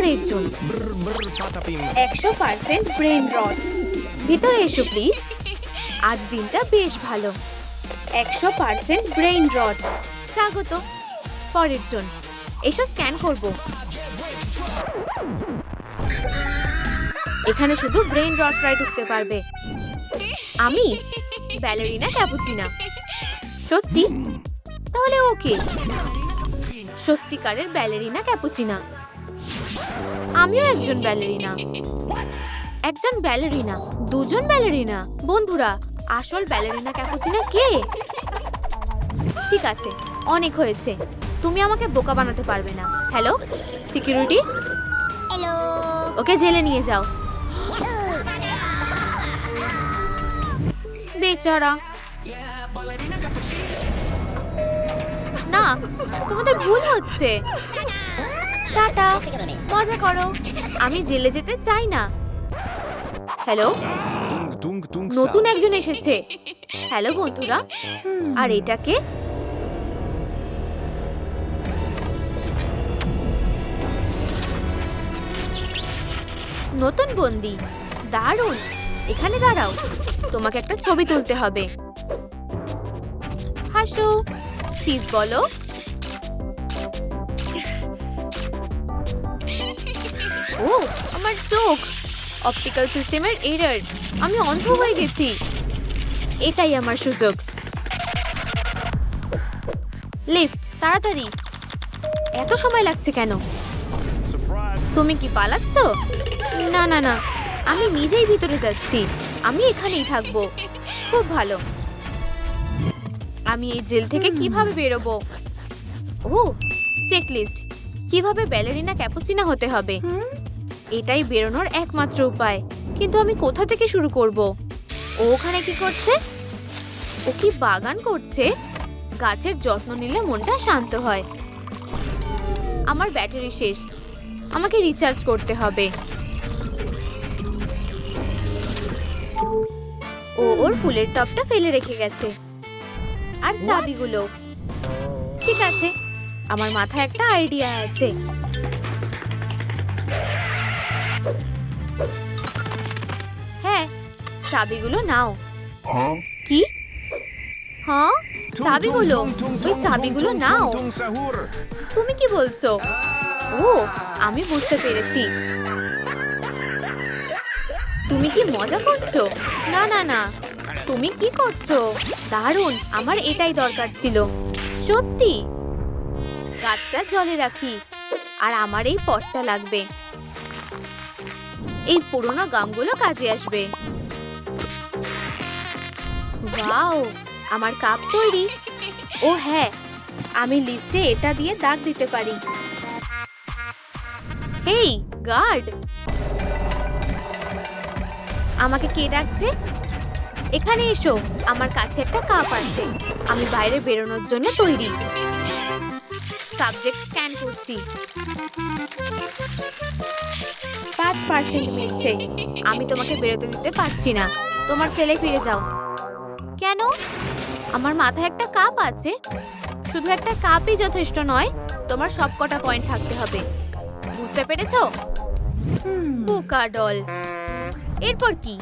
পরের জন Brr, brr, patapim. একশো পার্সেন্ট ব্রেন রড। ভিতরে এসো প্লিজ। আজ দিনটা বেশ ভালো। একশো পার্সেন্ট ব্রেন রড। স্বাগত। পরের জন। এসো স্ক্যান করব। এখানে শুধু ব্রেন রড ফ্রাই ঢুকতে পারবে। আমি? Ballerina Cappuccina. সত্যি? তাহলে ওকে। সত্যিকারের ব্যালেরিনা ক্যাপুচিনা। আমিও একজন ব্যালেরিনা। একজন ব্যালেরিনা। দুজন ব্যালেরিনা। বন্ধুরা আসল ব্যালেরিনা ক্যাপুচিনা কে? ঠিক আছে অনেক হয়েছে। তুমি আমাকে বোকা বানাতে পারবে না। Hello security? হ্যালো ওকে জেলে নিয়ে যাও। বেচারা। না তোমাদের ভুল হচ্ছে। টাটা। মজা করো। আমি জেলে যেতে চাই না। হ্যালো? নতুন একজন এসেছে। হ্যালো বন্ধুরা। আর এটাকে নতুন বন্দি। দারুণ। এখানে দাঁড়াও। তোমাকে একটা ছবি তুলতে হবে। হাসো প্লিজ বলো। ও আমার চোখ। অপটিক্যাল সিস্টেমের এরর আমি অন্ধ হয়ে গেছি। এটাই আমার সুযোগ। লিফট তাড়াতাড়ি। এত সময় লাগছে কেন? তুমি কি পালাচ্ছ? না না না। আমি নিজেই ভিতরে যাচ্ছি। আমি এখানেই থাকব। খুব ভালো। আমি এই জেল থেকে কীভাবে বেরোবো? ও চেকলিস্ট কীভাবে ব্যালেরিনা ক্যাপুচিনা হতে হবে? এটাই বেরোনোর একমাত্র উপায়। কিন্তু আমি কোথা থেকে শুরু করব? ও ওখানে কি করছে? ও কি বাগান করছে? গাছের যত্ন নিলে মনটা শান্ত হয়। আমার ব্যাটারি শেষ। আমাকে রিচার্জ করতে হবে। ও ওর ফুলের টপটা ফেলে রেখে গেছে। আর চাবিগুলো। ঠিক আছে। আমার মাথায় একটা আইডিয়া আছে। চাবিগুলো নাও। কি? হ্যাঁ? চাবিগুলো? ওই চাবিগুলো নাও. তুমি কি বলছো? ও আমি বুঝতে পেরেছি। তুমি কি মজা করছ? না না না। তুমি কি করছ? দারুণ আমার এটাই দরকার ছিল। সত্যি। গাছটা জলে রাখি আর আমার এই পটটা লাগবে। এই পুরোনো গামগুলো কাজে আসবে। ওয়াও, আমার কাপ তৈরি। ও হ্যাঁ আমি লিস্টে এটা দিয়ে দাগ দিতে পারি। Hey, guard! আমাকে কে ডাকছে? এখানে এসো, আমার কাছে একটা কাপ আছে। আমি বাইরে বেরোনোর জন্য তৈরি। সাবজেক্ট স্ক্যান করছি। পাঁচ পার্সেন্ট মিলছে। আমি তোমাকে বেরোতে দিতে পারছি না। তোমার সেলে ফিরে যাও। কেন? আমার মাথায় একটা কাপ আছে। শুধু একটা কাপই যথেষ্ট নয় তোমার সবকটা পয়েন্ট থাকতে হবে। বুঝতে পেরেছ? পোকা ডল এরপর কি?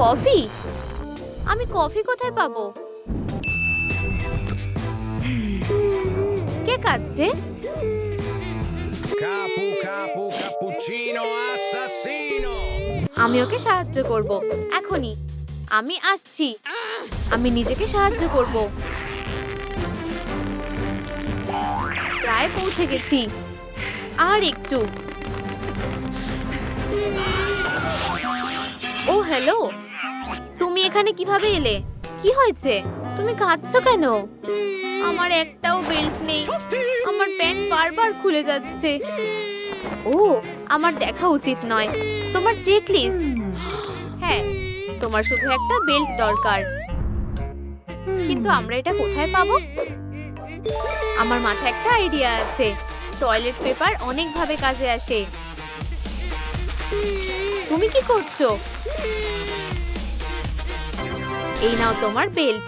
কফি? আমি কফি কোথায় পাবো? কে কাঁদছে? আমি ওকে সাহায্য করব। এখনই। আমি আসছি। আমি নিজেকে সাহায্য করব। প্রায় পৌঁছে গেছি। আর একটু। ও, হ্যালো। তুমি এখানে কীভাবে এলে? কি হয়েছে? তুমি কাঁদছো কেন? আমার একটাও বেল্ট নেই। আমার প্যান্ট বারবার খুলে যাচ্ছে। ও, আমার দেখা উচিত নয়। তোমার চেক লিস্ট হ্যাঁ তোমার শুধু একটা বেল্ট দরকার। কিন্তু আমরা এটা কোথায় পাবো? আমার মাথায় একটা আইডিয়া আছে। টয়লেট পেপার অনেকভাবে কাজে আসে। তুমি কি করছ? এই নাও তোমার বেল্ট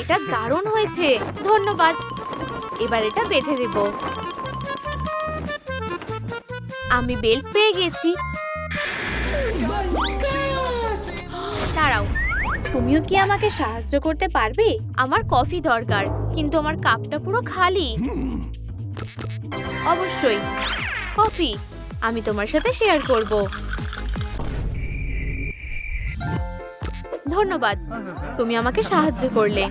এটা দারুণ হয়েছে। ধন্যবাদ। এবার এটা বেঁধে দেব। আমি বেল্ট পেয়ে গেছি। দাঁড়াও। তুমিও কি আমাকে সাহায্য করতে পারবে? আমার কফি দরকার, কিন্তু আমার কাপটা পুরো খালি। অবশ্যই। কফি, আমি তোমার সাথে শেয়ার করব। ধন্যবাদ, তুমি আমাকে সাহায্য করলে।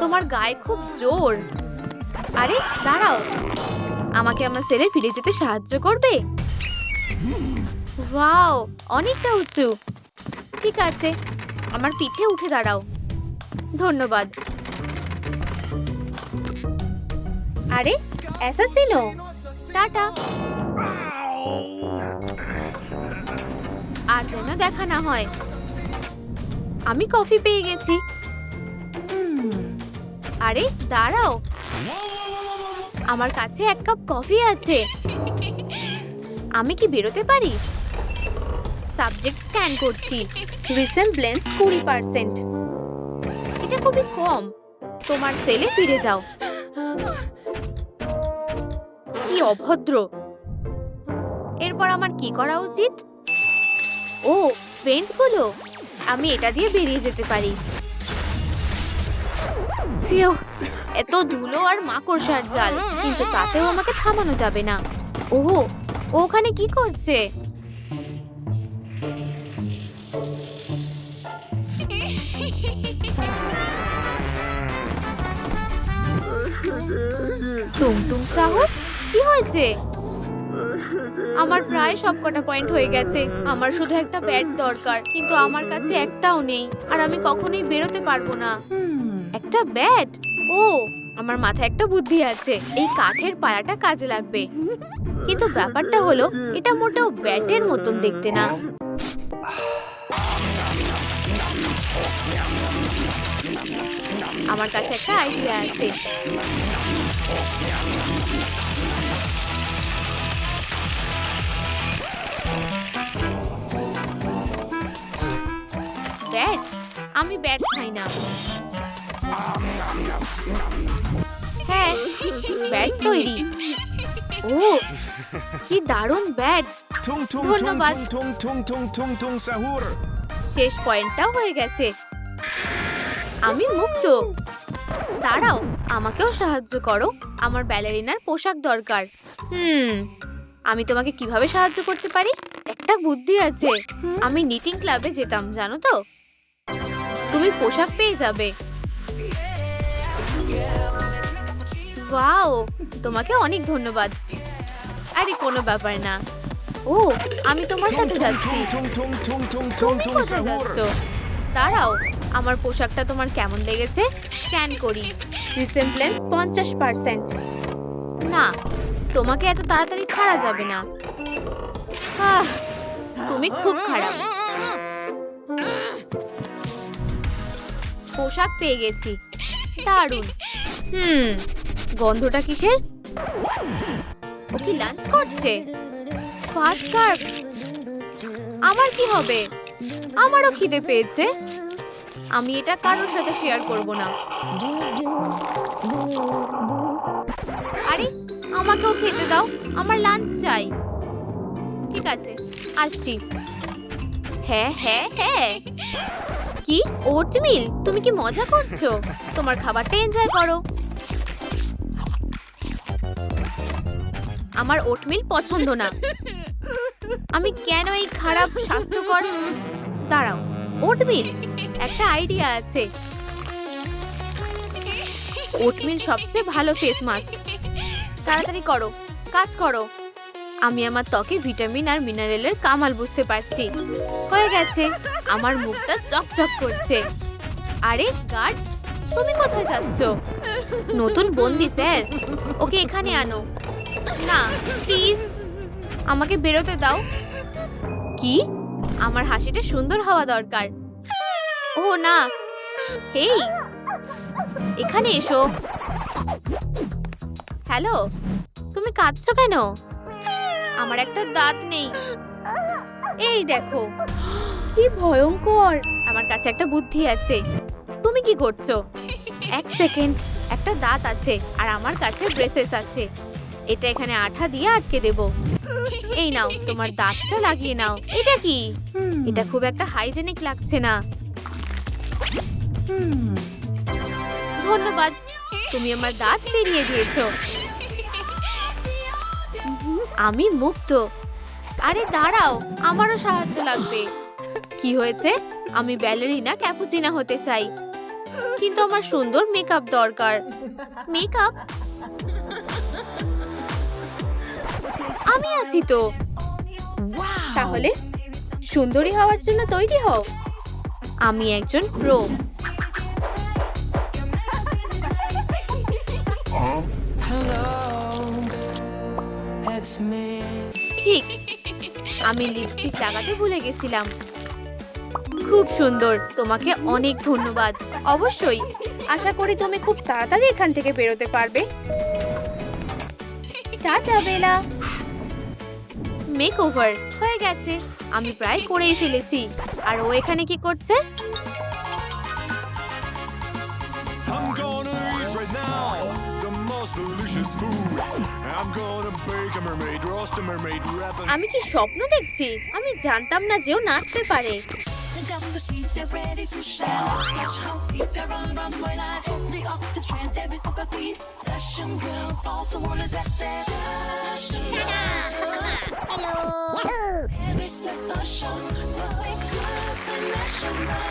তোমার গায়ে খুব জোর। আরে, দাঁড়াও। আমাকে আমার সেলে ফিরে যেতে সাহায্য করবে? ওয়াও, অনেকটা উঁচু। ঠিক আছে আমার পিঠে উঠে দাঁড়াও। ধন্যবাদ। আরে, অ্যাসাসিনো? টাটা। আর যেন দেখা না হয়। আমি কফি পেয়ে গেছি। আরে, দাঁড়াও। আমার কাছে এক কাপ কফি আছে। আমি কি বেরোতে পারি? সাবজেক্ট স্ক্যান করছি। রিসেম্বলেন্স কুড়ি পার্সেন্ট এটা খুবই কম। তোমার সেলে ফিরে যাও। কি অভদ্র। এরপর আমার কি করা উচিত? ও পেন্টগুলো আমি এটা দিয়ে বেরিয়ে যেতে পারি। এত ধুলো আর মাকড়সার জাল, কিন্তু তাতেও আমাকে থামানো যাবে না। ওহো ওখানে কি করছে? টুমটুম সাহস? কি হয়েছে? আমার প্রায় সবকটা পয়েন্ট হয়ে গেছে। আমার শুধু একটা ব্যাট দরকার, কিন্তু আমার কাছে একটাও নেই, আর আমি কখনোই বেরোতে পারব না। একটা ব্যাট ও, আমার মাথায় একটা বুদ্ধি আছে। এই কাঠের পায়াটা কাজে লাগবে। কিন্তু ব্যাপারটা হলো, এটা মোটেও ব্যাটের মতন দেখতে না। আমার কাছে একটা আইডিয়া আছে। ব্যাট আমি ব্যাট খাই না। হ্যাঁ ব্যাট তৈরি। ও কি দারুণ ব্যাট। ধন্যবাদ। শেষ পয়েন্টটাও হয়ে গেছে। আমি মুক্ত। দাঁড়াও, আমাকেও সাহায্য করো। আমার ব্যালারিনার পোশাক দরকার। হুম, আমি তোমাকে কীভাবে সাহায্য করতে পারি? একটা বুদ্ধি আছে। আমি নিটিং ক্লাবে যেতাম, জানো তো? তুমি পোশাক পেয়ে যাবে। ওয়াও, তোমাকে অনেক ধন্যবাদ। আরে, কোনো ব্যাপার না। ও, আমি তোমার সাথে যাচ্ছি। তুমি কোথায় যাচ্ছ? দাঁড়াও আমার পোশাকটা তোমার কেমন লেগেছে? স্ক্যান করি। রিসেম্বলেন্স পঞ্চাশ পার্সেন্ট না, তোমাকে এত তাড়াতাড়ি ছাড়া যাবে না। তুমি খুব খারাপ। পোশাক পেয়ে গেছি। দারুণ। হুম, গন্ধটা কিসের? ও কি লাঞ্চ করছে? ফাস্ট কার্ব আমার কি হবে? আমারও খিদে পেয়েছে। আমি এটা কারোর সাথে শেয়ার করব না। আরে, আমাকেও খেতে দাও, আমার লাঞ্চ চাই। ঠিক আছে, আসছি। হ্যাঁ হ্যাঁ হ্যাঁ। কি ওটমিল তুমি কি মজা করছ? তোমার খাবারটা এনজয় করো। আমার ওটমিল পছন্দ না। আমি কেন এই খারাপ, স্বাস্থ্যকর? দাঁড়াও। ওটমিল? একটা আইডিয়া আছে। ওটমিল সবচেয়ে ভালো ফেস মাস্ক তাড়াতাড়ি করো, কাজ করো। আমি আমার ত্বকে ভিটামিন আর মিনারেলের কামাল বুঝতে পারছি। হয়ে গেছে, আমার মুখটা চকচক করছে। আরে গার্ড তুমি কোথায় যাচ্ছ? নতুন বন্দি, স্যার। ওকে এখানে আনো। না প্লিজ আমাকে বেরোতে দাও। কি? আমার হাসিটা সুন্দর হওয়া দরকার। ও, না। এই এখানে এসো। হ্যালো, তুমি কাঁদছো কেন? আমার একটা দাঁত নেই। এই দেখো। কি ভয়ঙ্কর। আমার কাছে একটা বুদ্ধি আছে। তুমি কি করছ? এক সেকেন্ড, একটা দাঁত আছে, আর আমার কাছে ব্রেসেস আছে। এটা এখানে আঠা দিয়ে আটকে দেব। এই নাও তোমার দাঁতটা লাগিয়ে নাও। এটা কি? এটা খুব একটা হাইজেনিক লাগছে না। ধন্যবাদ তুমি আমার দাঁত পেরিয়ে দিয়েছ। আমি মুক্ত। আরে দাঁড়াও আমারও সাহায্য লাগবে। কি হয়েছে? আমি ব্যালেরিনা ক্যাপুচিনা হতে চাই। কিন্তু আমার সুন্দর মেকআপ দরকার। মেকআপ আমি আছি তো। তাহলে সুন্দরী হওয়ার জন্য তৈরি হও। আমি একজন প্রো। ঠিক, আমি লিপস্টিক লাগাতে ভুলে গেছিলাম। খুব সুন্দর, তোমাকে অনেক ধন্যবাদ। অবশ্যই, আশা করি তুমি খুব তাড়াতাড়ি এখান থেকে বেরোতে পারবে। টাটা, বেলা। মেক হয়ে গেছে। আমি প্রায় করেই ফেলেছি। আর ও এখানে কি করছে? আমি কি স্বপ্ন দেখছি? আমি জানতাম না যে ও নাচতে পারে। Think I'm the sheet, they're ready to share. Let's catch how peace, they're on run when I totally off the trend. Every single beat, fashion grills, all the one is at their fashion grills. Every step I show, runway colors and national.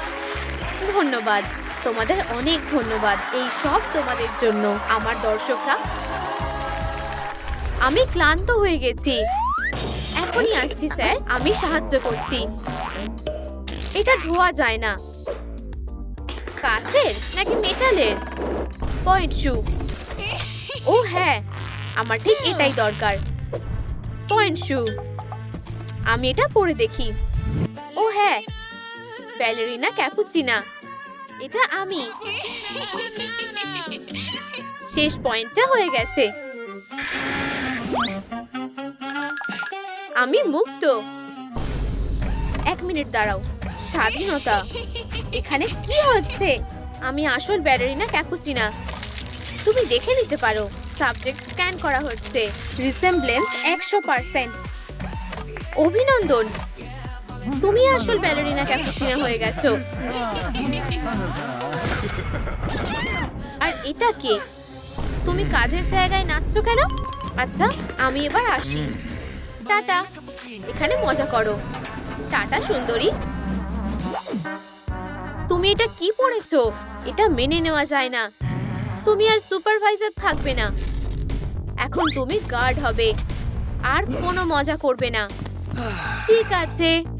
ধন্যবাদ তোমাদের অনেক ধন্যবাদ এই সব তোমাদের জন্য আমার দর্শকরা আমি ক্লান্ত হয়ে গেছি এখনই আসছি স্যার আমি সাহায্য করছি এটা ধোয়া যায় না। কাচের নাকি মেটালের? পয়েন্ট শু ও হ্যাঁ আমার ঠিক এটাই দরকার। পয়েন্ট শু আমি এটা পরে দেখি। ও হ্যাঁ ব্যালেরিনা ক্যাপুচিনা এটা আমি। শেষ পয়েন্টটা হয়ে গেছে। আমি মুক্ত। এক মিনিট দাঁড়াও। স্বাধীনতা। এখানে কি হচ্ছে? আমি আসল ব্যাটারিনা ক্যাপুচিনা। তুমি দেখে নিতে পারো, সাবজেক্ট স্ক্যান করা হচ্ছে। রিসেমব্লেন্স একশো পার্সেন্ট। অভিনন্দন। তুমি আসল ব্যালেরিনা ক্যাপুচিনা হয়ে গেছো। আর এটা কে? তুমি কাজের জায়গায় নাচছো কেন? আচ্ছা আমি এবার আসি। টাটা। এখানে মজা করো। টাটা, সুন্দরী। তুমি এটা কি পড়েছো? এটা মেনে নেওয়া যায় না। তুমি আর সুপারভাইজার থাকবে না। এখন তুমি গার্ড হবে। আর কোনো মজা করবে না। ঠিক আছে।